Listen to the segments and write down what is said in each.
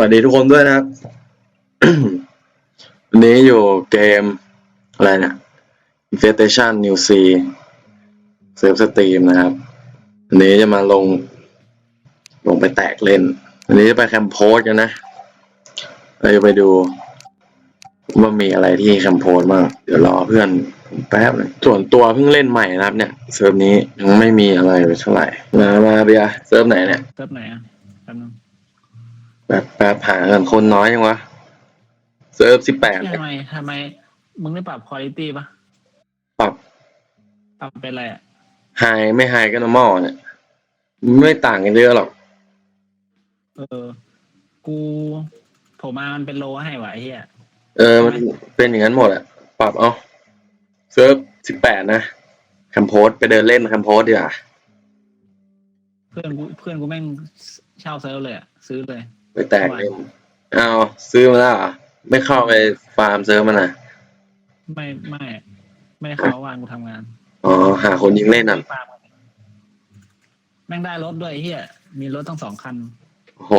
วัสดีทุกคนด้วยนะครับ วันนี้อยู่เกม อะไรเนี่ย Infestation New C เซิร์ฟสตรีมนะครับ วันนี้จะมาลง ลงไปแตกเล่น วันนี้จะไปแคมป์โพสกันนะ เราจะไปดู ว่ามีอะไรที่แคมป์โพสบ้าง เดี๋ยวรอเพื่อนแป๊บหนึงส่วนตัวเพิ่งเล่นใหม่นะครับ เนี่ย เซิร์ฟนี้ยังไม่มีอะไรเท่าไหร่ มา มาเบียเซิร์ฟไหนเนี่ย เซิร์ฟไหนอะแป๊บนึง แบบแบบหาเงินคนน้อยยังวะเซิร์ฟสิบแปดทำไมทำไม มึงได้ปรับคุณภาพป่ะปรับปรับเป็นอะไรอะไฮไม่ไฮก็ normal เนี่ย ไม่ต่างกันเยอะหรอก เออ กูผมมามันเป็นโลให้ว่ะไอ้เหี้ยเออ มันเป็นอย่างนั้นหมดอะปรับเอาเซิร์ฟสิบแปดนะแคมโพสไปเดินเล่นแคมโพสดีกว่าเพื่อนกูเพื่อนกูแม่งเช่าเซิร์ฟเลยอะซื้อเลย ไปแตกเล่นเอาซื้อมาแล้วเหรอไม่เข้าไปฟาร์มเซิร์ฟมันนะไม่ไม่ไม่ได้เขาวานกูทำงานอ๋อหาคนยิงเล่นอะฟาร์มกันแม่งได้รถด้วยไอ้เหี้ยมีรถตั้งสองคันโห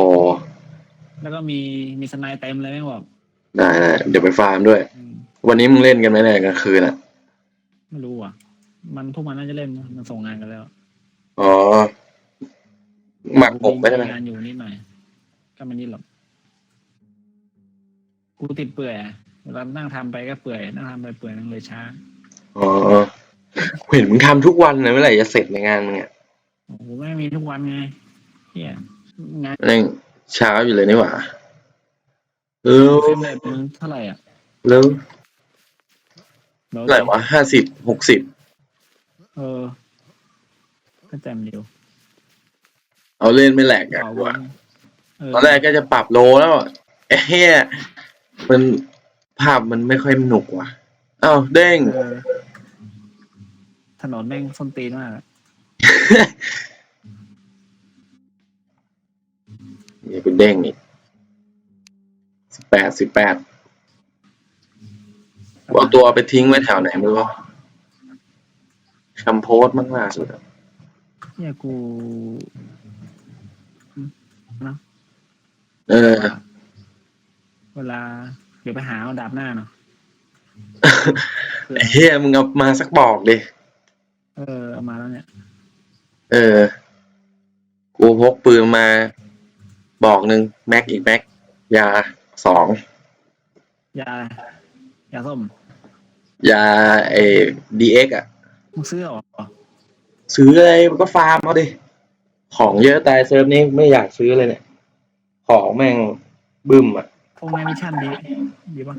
แล้วก็มีมีสไนด์เต็มเลยแม่งบอกได้ได้เดี๋ยวไปฟาร์มด้วย อืมวันนี้มึงเล่นกันไหมเนี่ยกลางคืนอะไม่รู้อะ มันพวกมันน่าจะเล่นนะมันส่งงานกันแล้วอ๋อหมักผมไม่ใช่ไหมงานอยู่นิดหน่อย ก็ไม่นิดหรอกกูติดเปื่อยอะเวลานั่งทำไปก็เปื่อยนั่งทำไปเปื่อยนั่งเลยช้าอ๋อเห็นมึงทำทุกวันนะเมื่อไหร่จะเสร็จในงานมึงอะโอ้โหไม่มีทุกวันไงเฮียงานนั่งเช้าอยู่เลยนี่หว่าเออเฟรมเรทมึงเท่าไหร่อะแล้วเดี๋ยวเท่าไหร่วะห้าสิบหกสิบเออก็แจ่มเดียวเอาเล่นไม่แหลกอะต่อกูวัอะนเออ ตอนแรกก็จะปรับโลแล้วอะเอ้ยมันภาพมันไม่ค่อยหนุกว่ะอ้าวเด้ง เออถนนแม่งส้นตีนมากอะนี่กูเด้งอีกสิบแปดสิบแปดเอาตัวไปทิ้งไว้แถวไหนไม่รู้คำโพสต์มากล่าสุดอะเนี่ยกูนะ เออ เวลา เดี๋ยวไปหาเอาดาบหน้าเนาะไอ้เฮียมึงเอามาสักบอกดิ เออเอามาแล้วเนี่ย เออ กูพกปืนมา บอกหนึ่งแม็กอีกแม็ก ยาสอง ยายาส้มยาเอดีเอ็กอะมึงซื้อเหรอซื้ออะไรมันก็ฟาร์มเอาดิ ของเยอะตายเซิร์ฟนี้ไม่อยากซื้อเลยเนี่ย ของแม่งบึ้มอะพวกนายมิชชั่นดีดีป่ะ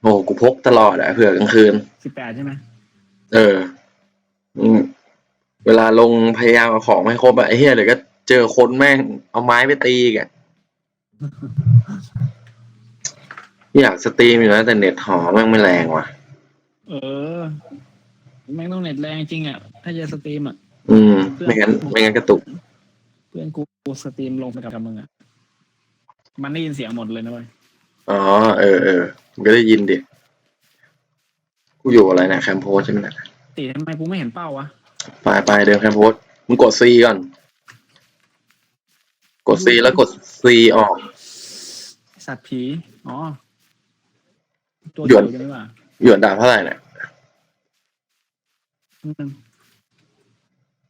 โอ้กูพกตลอดอะเผื่อกลางคืน สิบแปดใช่ไหมเอออืมเวลาลงพยายามเอาของให้ครบอะไอ้เหี้ยเดี๋ยวก็เจอคนแม่งเอาไม้ไปตีอีกันอยากสตรีมอยู่นะแต่เน็ตหอแม่งไม่แรงว่ะ เออแม่งต้องเน็ตแรงจริงอะ ถ้าจะสตรีมอะ อืม ไม่งั้นไม่งั้นกระตุกเพื่อนกูสตรีมลงไปกับมึงอะ มันได้ยินเสียงหมดเลยนะเว้ยอ๋อ เออเออมันก็ได้ยินดิ กูอยู่อะไรนะแคมโพสใช่ไหมนะตีทำไมกูไม่เห็นเป้าวะไปไปเดินแคมโพสมึงกดซีก่อน กดซีแล้วกดซีออก สัตว์ผี อ๋อ ตัวหยวนเดียวกันนี่หว่าหยวนดาบเท่าไหร่เนี่ยอืม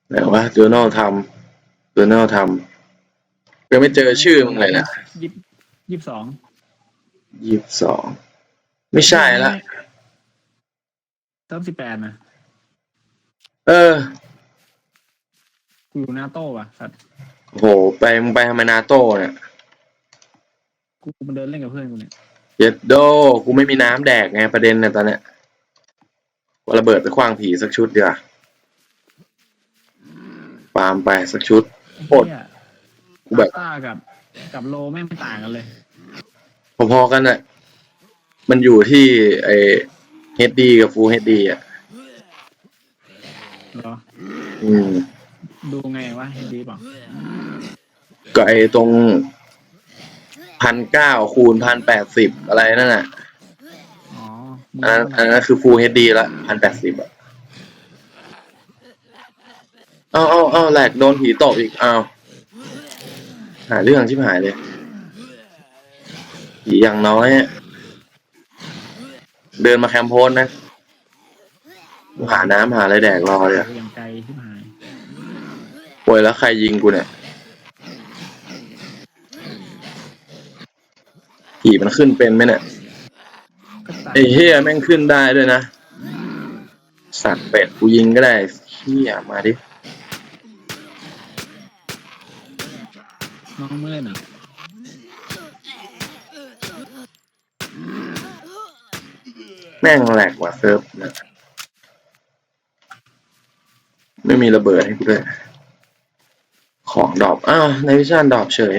ไหนวะจูโน่ทำ จูโน่ทำยังไม่เจอชื่อมึงเลยนะยี่สิบยี่สิบสองยี่สิบสองไม่ใช่ละเติมสิบแปดนะเออกูอยู่หน้าโต้ว่ะสัตว์โหไปมึงไปทำไมนาโต้เนี่ยกูมาเดินเล่นกับเพื่อนกูเนี่ยเย็ดโดกูไม่มีน้ำแดกไงประเด็นเนี่ยตอนเนี้ยว่าระเบิดไปคว้างผีสักชุดเดียวาปาล์มไปสักชุด โคตรเหี้ยกูแบบ ต้ากับ กับโลแม่งไม่ต่างกันเลย พอๆกันน่ะ มันอยู่ที่ไอเฮดดีกับฟูเฮดดีอะ เหรอ อืม ดูไงวะเห็นดีเปล่าก็ไอตรงพันเก้าคูณพันแปดสิบอะไรนั่นน่ะอ๋อมึงอันนั้นเท่าอันไหร่นั้นคือฟูเฮดดีละพันแปดสิบอะ เอาเอาเอาแหลกโดนผีตบอีกเอาหาเรื่องชิบหายเลยผีอย่างน้อยอะเดินมาแคมป์โพสนะหาน้ำหาอะไรแดกรอเลยอะยังไกลที่หายป่วยแล้วใครยิงกูเนี่ยผีมันขึ้นเป็นไหมเนี่ยก็ตัดไอ้เฮียแม่งขึ้นได้ด้วยนะ สัตว์เป็ดกูยิงก็ได้เฮียมาดิ น้องไม่เล่นเหรอแม่งแหลกกว่าเซิร์ฟนะไม่มีระเบิดให้กูด้วย ของดรอปอ้าวในวิชาณดรอปเฉย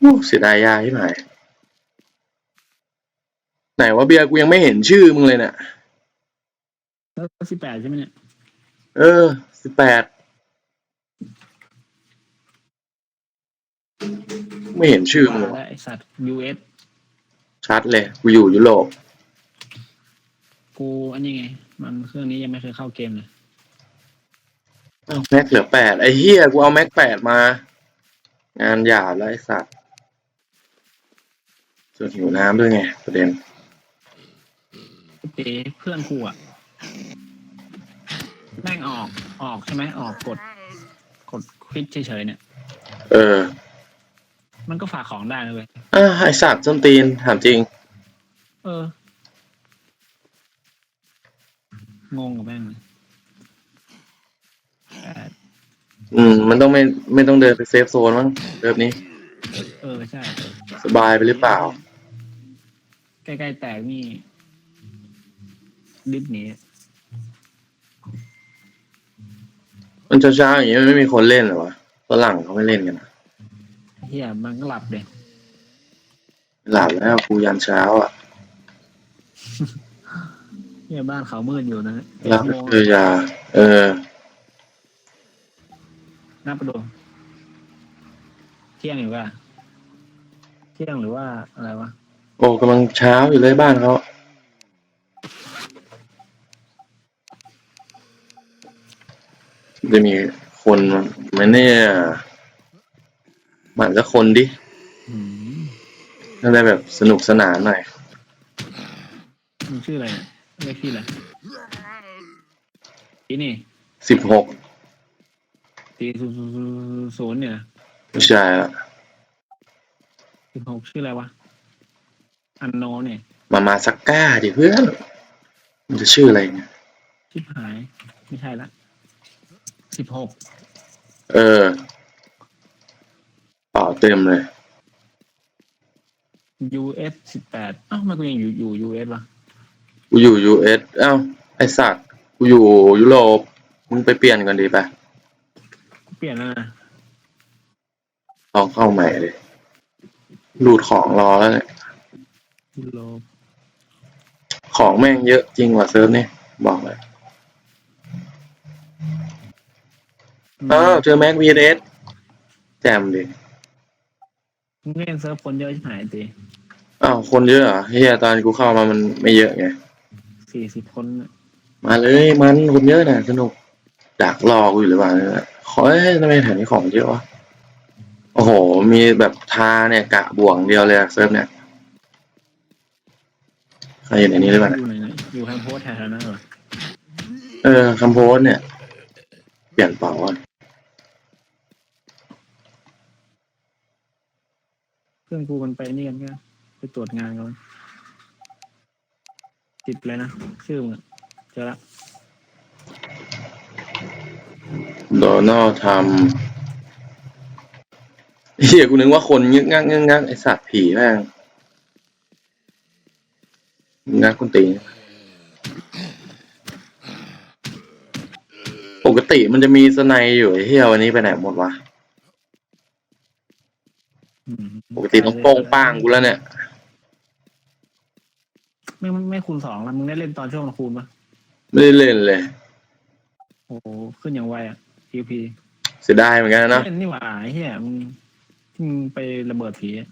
อู้เสียดายยาที่ไหนไหนว่าเบียร์กูยังไม่เห็นชื่อมึงเลยเนี่ยแล้วสิบแปดใช่ไหมเนี่ย เออสิบแปด ไม่เห็นชื่อมึงเลยแล้วไอสัตว์ US ชัดเลยกูอยู่ยุโรปกูอันนี้ไง มันเครื่องนี้ยังไม่เคยเข้าเกมเลยอ้าวแม็กเหลือแปดไอ้เฮียกูเอาแม็กแปดมา งานหยาบแล้วไอ้สัตว์ส่วนหิวน้ำด้วยไง ประเด็นเอเพื่อนกูอะแม่งออกออกใช่ไหมออกกด กดคลิกเฉยๆเนี่ย เออ มันก็ฝากของได้นะเว้ยอ่าไอสัตว์ส้นตีนถามจริง เออ งงกับแม่งเลยแปดอืม มันต้องไม่ไม่ต้องเดินไปเซฟโซนมั้งเริ่มนี้ เออใช่ สบายไปหรือเปล่า ใกล้ๆแตกนี่ดิสหนีมันเช้าๆอย่างนี้มันไม่มีคนเล่นเหรอวะฝรั่งเขาไม่เล่นกันนะ เฮียมันก็หลับเลยหลับแล้วกูยันเช้าอะเฮียบ้านเขามืดอยู่นะแล้วเจ็ดโมงคือยา เออนับไปดูเที่ยงหรือว่าเที่ยงหรือว่าอะไรวะโอ้กำลังเช้าอยู่เลยบ้านเขาจะมีคนไหมเนี่ย หมันจะคนดิอืมน่าจะแบบสนุกสนานหน่อย มึงชื่ออะไรเนี่ยเรียกชื่ออะไรทีนี่สิบหกตีศูนย์ศูนย์เนี่ยไม่ใช่ละสิบหกชื่ออะไรวะ อันโนเนี่ย มามาสักก้าดิเพื่อน มันจะชื่ออะไรเนี่ย ชิบหาย ไม่ใช่ละสิบหก เออเปล่าเต็มเลย US สิบแปดอ้าวทำไมันกูยังอยู่อยู่ US วะกูอยู่ยูเอสเอ้าไอสัตว์กูอยู่ยุโรปมึงไปเปลี่ยนก่อนดีไปกูเปลี่ยนแล้วนะลองเข้าใหม่เลยรูดของรอแล้วเนี่ยยุโรปของแม่งเยอะจริงว่ะเซิร์ฟนี่บอกเลยอ้าวเจอแม็กวีเอสแจมดิ มึงเล่นเซิร์ฟคนเยอะชิบหายตีอ้าวคนเยอะเหรอเฮียตอนกูเข้ามามันไม่เยอะไง สี่สิบคนน่ะมาเลยมันคนเยอะนะสนุกดักรอกูอยู่หรือเปล่าเนี่ยขอเอ้ยทำไมแถวนี้ของเยอะวะโอ้โห มีแบบทาเนี่ยกะบ่วงเดียวเลยอะเซิร์ฟเนี่ยใครอยู่ในนี้หรือเปล่าอเนี่ยยู่ไหนนะอยู่แคมป์โพสแถวๆนั้นเหรอเออคำโพสเนี่ย เปลี่ยนเป่าอะ พื่อนกูมันไปนี่กันก็ไปตรวจงานกันติดเลยนะ ชื่อมึงอะเจอละโดนัลด์ทำเฮียกูนึกว่าคนงึกงักงึกงักไอสัตว์ผีแม่งงักคุณตีนปกติมันจะมีสไนด์อยู่ไอ้เฮียวันนี้ไปไหนหมดวะ อืมปกติต้องโป้งป้างกูแล้วเนี่ย ไม่ไม่ไม่คูณสองแล้วมึงได้เล่นตอนช่วงคูณปะไม่ได้เล่นเลย โอ้โหขึ้นอย่างไวอะ TP เสียดายเหมือนกันนะเล่นนี่หว่าไอ้เฮียมึงที่มึงไประเบิดผีอะ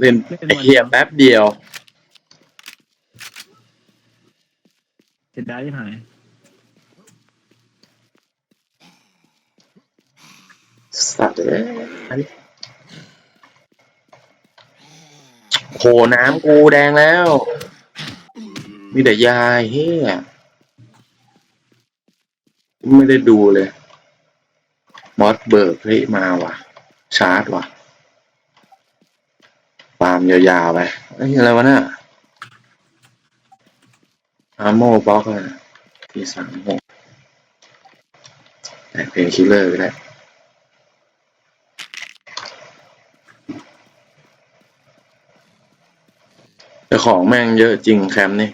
เล่นเล่นวันเดียวไอ้เฮียแป๊บเดียวเจ็ดได้ที่หายสัตว์เอ้ย โหน้ำกูแดงแล้ว มีแต่ยายเฮียไม่ได้ดูเลยมอสเบิร์กเฮ้ยมาว่ะ ชาร์จว่ะฟามยาวๆไปไอ้ยอะไรวะเนี่ยอาร์โมบล็อกเลยที่สามหกแต่เพลงคิลเลอร์ก็ได้ ของแม่งเยอะจริงแคมป์นี่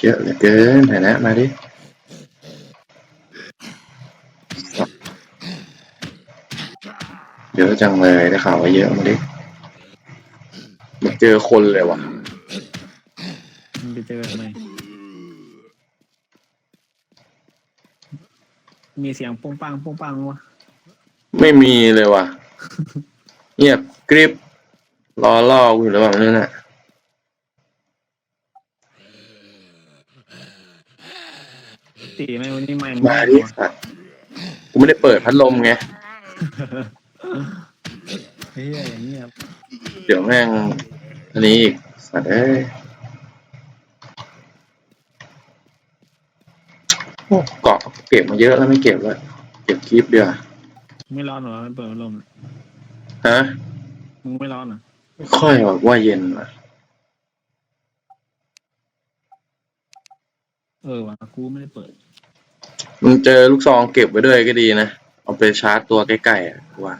เยอะเหลือเกินไหนนะมาดิเยอะจังเลยได้ข่าวว่าเยอะมาดิมาเจอคนเลยว่ะมันไปเจอทำไมมีเสียงปุ้งปังปุ้งปังวะไม่มีเลยว่ะเงียบกริบ รอล่อกูอยู่แล้วแบบนั้นน่ะตีไหมวันนี้ไม่มาดิสัตว์กูไม่ได้เปิดพัดลมไง เฮ้ยอย่างเงี้ยเดี๋ยวแม่ง อันนี้อีก สัตว์เอ้ยโอ้เกาะเก็บมาเยอะแล้วไม่เก็บแล้วเก็บคลิปเดียวาไม่ร้อนเหรอไม่เปิดพัดลมฮะมึงไม่ร้อนเหรอ ไม่ค่อยหรอกว่าเย็นว่ะเออว่ะกูไม่ได้เปิด มึงเจอลูกซองเก็บไว้ด้วยก็ดีนะ เอาไปชาร์จตัวใกล้ๆอะกูว่า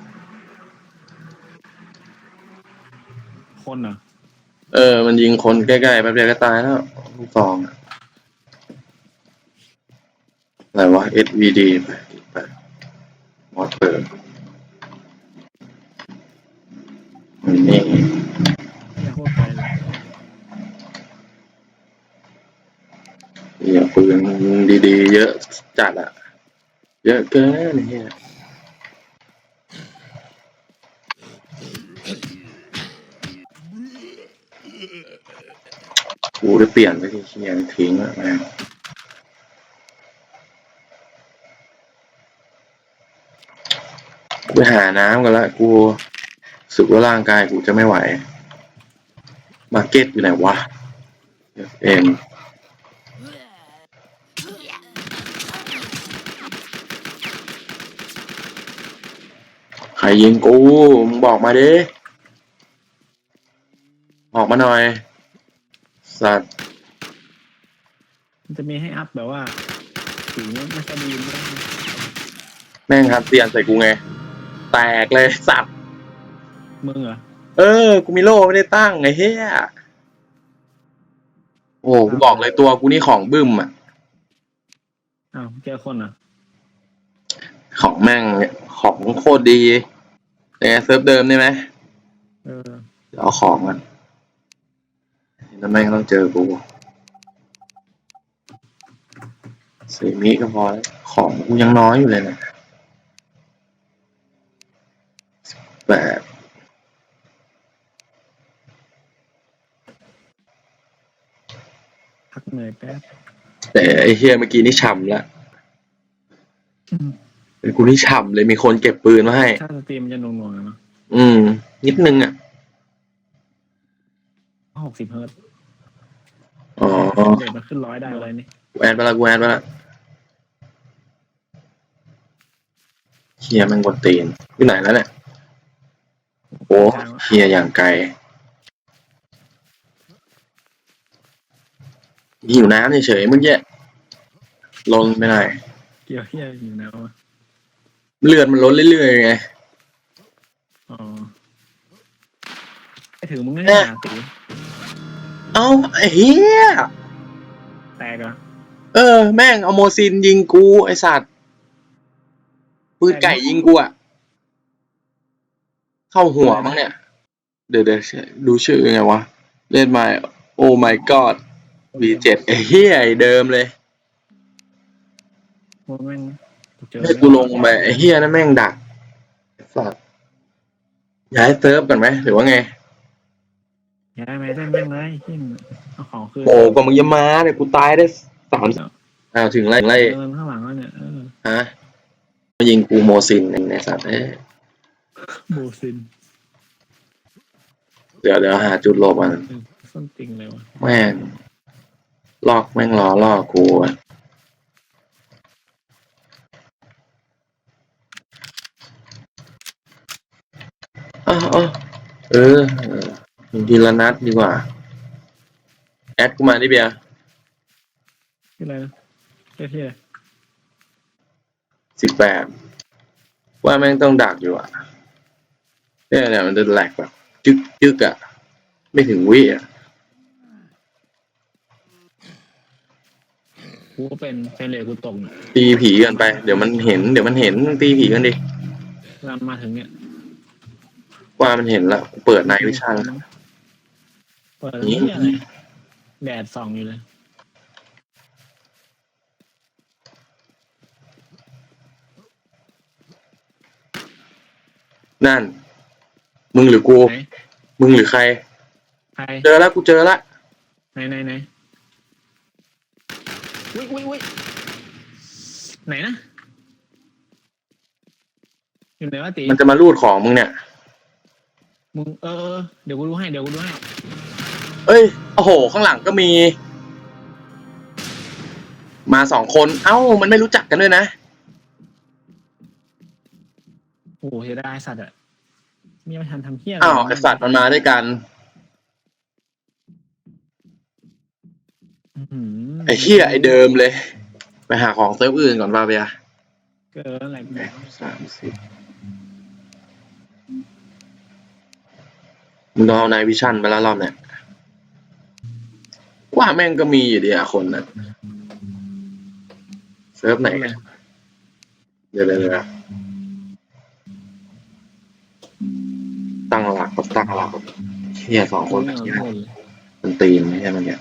คนเหรอเออ มันยิงคนใกล้ๆแป๊บเดียวก็ตายแล้ว ลูกซองอะอะไรวะ SVD ไปไปมอเตอร์ นี่ไม่โคตรไปเลยเหี้ยปืนดีๆ เยอะจัดอะเยอะเกินเฮียกูได้เปลี่ยนไปที่เียทิ้งอะแม่งกูไปหาน้ำกันละกู สึกว่าร่างกายกูจะไม่ไหว มาร์เก็ตอยู่ไหนวะเอ็มใครยิงกู มึงบอกมาดิ บอกมาหน่อย สัตว์ มันจะมีให้อัพแบบว่าสีไม่ค่อยดีนะแม่งครับเตียนใส่กูไง แตกเลยสัตว์ มึงเหรอเออ กูมีโล่ไม่ได้ตั้งไงเฮียโอ้กูบอกเลยตัวกูนี่ของบึ้มอะ อ้าวเจอคนเหรอของแม่งเนี่ยของโคตรดีเนี่ยเซิร์ฟเดิมได้ไหมเออเดี๋ยวเอาของมันแล้วแม่งต้องเจอกูเซมิก็พอแล้วของกูยังน้อยอยู่เลยนะแบบ พัก เหนื่อยแป๊บแต่ไอ้เฮียเมื่อกี้นี่ฉ่ำละเป็นกูนี่ฉ่ำเลยมีคนเก็บปืนมาให้ ถ้าสตรีมมันจะหน่วงๆอะเนาะอืม นิดนึงอะหกสิบเฮิร์ตซ์อ๋อเดี๋ยวมันขึ้นร้อยได้เลยนี่กูแอดไปละกูแอดไปละเฮียแมันกดตีนอยู่ไหนแล้วเนี่ยโอ้เฮียอย่างไกล หิวน้ำเฉยๆเมื่อกี้ลงไม่ได้เกี่ยวเฮียอยู่นะวะเลือดมันลดเรื่อยๆไง อ๋อไอถือมึงไม่ได้หาสีเอ้าไอ้เฮียแตกเหรอเออ แม่งเอาโมซินยิงกูไอสัตว์ปืนไก่ยิงกูอะเข้าหัวมั้งเนี่ย เดี๋ยวเดี๋ยวดูชื่อไงวะ เล่นมาโอ้ my god V7 ไอ้เฮียไอ้เดิมเลยโมแม่งเจอให้กูลงไปไอ้เฮียนั่นแม่งดักไอ้สัตว์ย้ายเซิร์ฟกันไหมหรือว่าไง ย้ายไปได้แม่งเลยที่เอาของคืนโอ้กว่ามึงจะมาเนี่ยกูตายได้สามอ้าวถึงไรถึงไรเดินข้างหลังแล้วเนี่ยเออฮะมายิงกูโมซินไอ้สัตว์เอ้ยโบซินเดี๋ยวเดี๋ยวหาจุดหลบอะส้นติงเลยวะแม่ง ลอกแม่งล้อล่อกูอะเอ้าเอ้าเออเออทีละนัดดีกว่า แอดกูมาดิเบียร์ที่อะไรนะเที่ยที่อะไรสิบแปดว่าแม่งต้องดักอยู่อะเนี่ยเนี่ยมันจะแหลกแบบจึกจึกอะ ไม่ถึงวิอะ กูก็เป็นเฟรนเลยกูตกเนี่ยตีผีกันไป เดี๋ยวมันเห็น เดี๋ยวมันเห็นตีผีกันดิเรามาถึงเนี่ยว่ามันเห็นแล้วเปิดไนวิชั่นเปิดนี่นี่อะไรแดดส่องอยู่เลยนั่น มึงหรือกู ไหนมึงหรือใคร ใครเจอแล้วกูเจอแล้วไหนไหนไหน อุ้ยอุ้ยอุ้ยไหนนะ อยู่ไหนวะตีมันจะมารูดของมึงเนี่ย มึงเออเออเดี๋ยวกูดูให้เดี๋ยวกูดูให้เอ้ย โอ้โห ข้างหลังก็มี มาสองคน เอ้า มันไม่รู้จักกันด้วยนะ โอ้โหเสียดายสัตว์อะมีไม่ทันทำเพี้ยะรอ้าวไอสัตว์มันมาด้วยกัน ไอเฮียไอเดิมเลย ไปหาของเซิร์ฟอื่นก่อนบาเบียเกินอะไรกูบอกสามสิบมึงเอานายวิชั่นไปแล้วรอบเนี่ยว่าแม่งก็มีอยู่ดีอะคนน่ะเซิร์ฟไหนกันเดี๋ยวเดี๋ยวเดี๋ยวตั้งหลักก็ตั้งหลักเฮียสองคนไม่เฮียเอาหมดเลยมันตีนไม่ใช่มันเนี่ย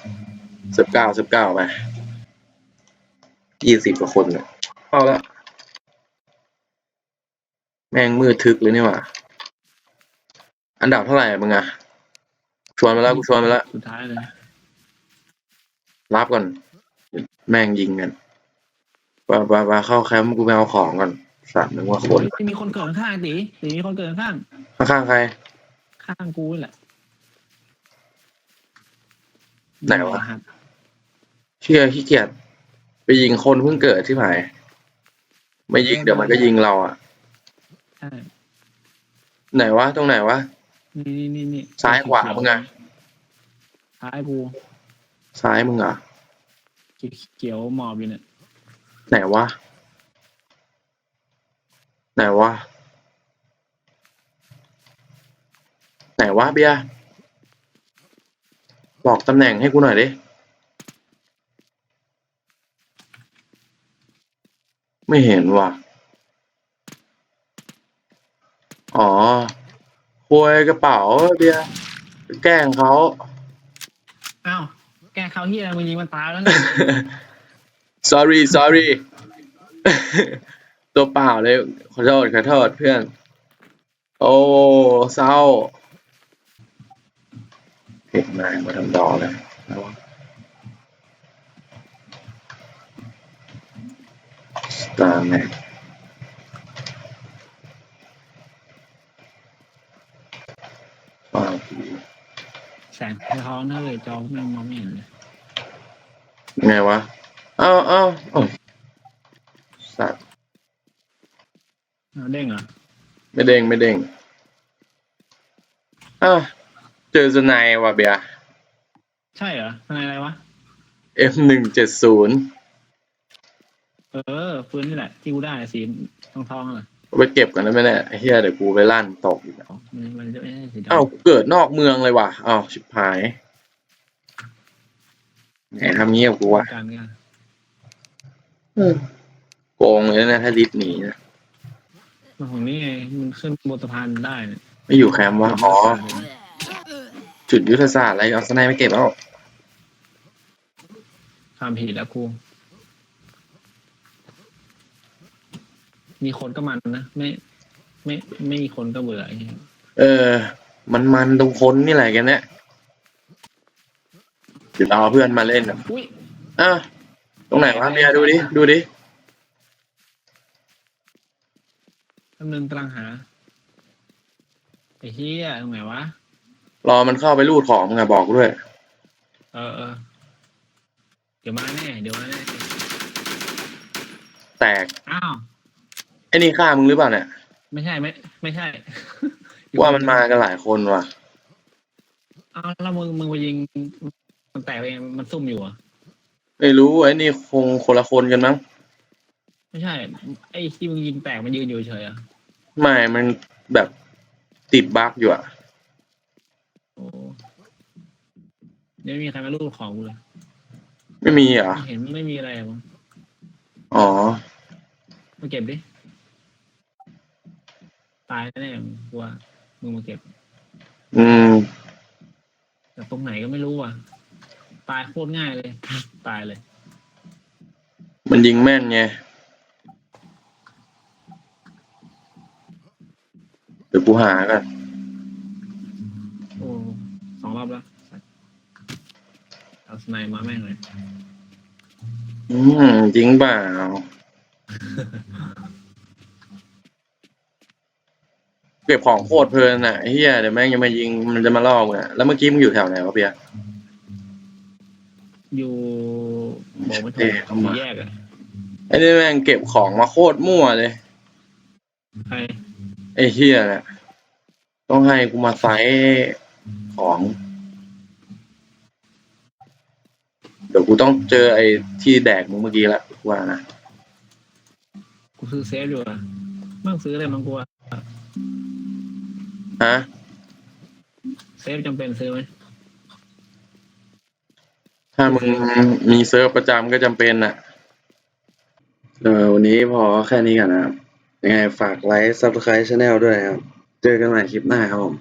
สิบเก้าสิบเก้าไปยี่สิบกว่าคนเนี่ยเอาละแม่งมืดทึกเลยนี่หว่า อันดับเท่าไหร่อะมึงอะชวนมาแล้วกูชวนมาแล้วสุดท้ายเลยรับก่อน แม่งยิงกันปาปาปาเข้าแคมป์กูไปเอาของก่อนสามนึกว่าคนไม่มีคนเกิดข้างๆตีตีมีคนเกิดข้าง ข้างๆใคร ข้างกูนี่แหละไหนวะครับ เชื่อขี้เกียจไปยิงคนเพิ่งเกิดที่ไหนไม่ยิงเดี๋ยวมันก็ยิงเราอะใช่ไหนวะตรงไหนวะนี่นี่นี่นี่ซ้ายขวามึงอะซ้ายกูซ้ายมึงเหรอะเขียวหมอบอยู่เนี่ยไหนวะไหนวะไหนวะเบียร์บอกตำแหน่งให้กูหน่อยดิ ไม่เห็นว่ะ อ๋อควยกระเป๋าเบียร์ไปแกล้งเขา อ้าว แกเขาเฮียมึงยิงมันตายแล้วเนี่ย sorry sorry ตัวเปล่าเลย ขอโทษขอโทษเพื่อน โอ้เศร้าเห็นนายมาทำดอเลยนะวะ ตาร์แมนฟ้าผีแสงสะท้อนนะเลยจอแม่งมองไม่เห็นเลยไงวะ เอ้าเอ้าเอ้าสัตว์เอาเด้งเหรอไม่เด้งไม่เด้งอ้าวเจอสไนายว่ะเบียร์ใช่เหรออะไรอะไรวะ F หนึ่งเจ็ดศูนย์ เออปืนนี่แหละที่กูได้สีทองทองๆอะไปเก็บกันได้ไหมเนี่ยไอ้เฮียเดี๋ยวกูไปลั่นตกอีกแล้วมันมันจะไม่ใช่สีดำ เอ้ากูเกิดนอกเมืองเลยว่ะอ้าวชิบหายไหนทำเงียบกูวะการกันโกงเลยนะถ้าดิสหนีนะมันของนี่ไงมันขึ้นบนสะพานได้เนี่ยไม่อยู่แคมป์วะอ๋อจุดยุทธศาสตร์อะไรเอาสไนายไม่เก็บแล้วความผิดแล้วกู มีคนก็มันนะไม่ ไม่ไม่มีคนก็เบื่อไอ้เหี้ยเออ มันมันตรงคนนี่แหละกันเนี่ยเดี๋ยวเราเอาเพื่อนมาเล่นอะอุ้ยอ้าวตรงไหนวะเบียร์ดูดิดูดิกำลังกำลังหาไอ้เหี้ยตรงไหนวะโฟรอมันเข้าไปรูดของไงบอกด้วย เออเออเดี๋ยวมาแน่ เดี๋ยวมาแน่ แตกอ้าว ไอ้นี่ฆ่ามึงหรือเปล่าเนี่ยไม่ใช่ไม่ไม่ใช่ว่ามันมากันหลายคนว่ะอ้าวแล้วมึงมึงไปยิงมันแตกเองมันซุ่มอยู่เหรอะไม่รู้ไอ้นี่คงคนละคนกันมั้งไม่ใช่ ไอ้ที่มึงยิงแตกมันยืนอยู่เฉยๆอะไม่มันแบบติดบั๊กอยู่อะโอ้เดี๋ยวไม่มีใครมาลูดของกูเลยไม่มีเหรอเห็นไม่มีอะไรอะมั้งอ๋อมาเก็บดิ ตายแน่ๆมึงกูว่ามึงมาเก็บอืมแต่ตรงไหนก็ไม่รู้อะ ตายโคตรง่ายเลย ตายเลย มันยิงแม่นไงเดี๋ยวกูหากันโอ้สองรอบแล้วเอาสไนด์มาแม่งเลย อืมจริงเปล่า เก็บของโคตรเพลินอะไอ้เฮียเดี๋ยวแม่งจะมายิงมันจะมาล่อมึงอะแล้วเมื่อกี้มึงอยู่แถวไหนวะเปีย อยู่บอกไม่ถูเอ๊ะกเข้ามาแยกอะไอ้นี่แม่งเก็บของมาโคตรมั่วเลย ใครไอ้เฮียเนี่ยต้องให้กูมาไซส์ของ เดี๋ยวกูต้องเจอไอ้ที่แดกมึงเมื่อกี้ละกูว่านะ กูซื้อเซฟอยู่อะมั่งซื้ออะไรมังกูอะ ฮะเซฟจำเป็นซื้อไหมถ้ามึงมีเซิร์ฟประจำก็จำเป็นอะเออวันนี้พอแค่นี้ก่อนนะครับ ยังไงฝากไลค์ Subscribe Channel ด้วยครับ เจอกันใหม่คลิปหน้าครับผม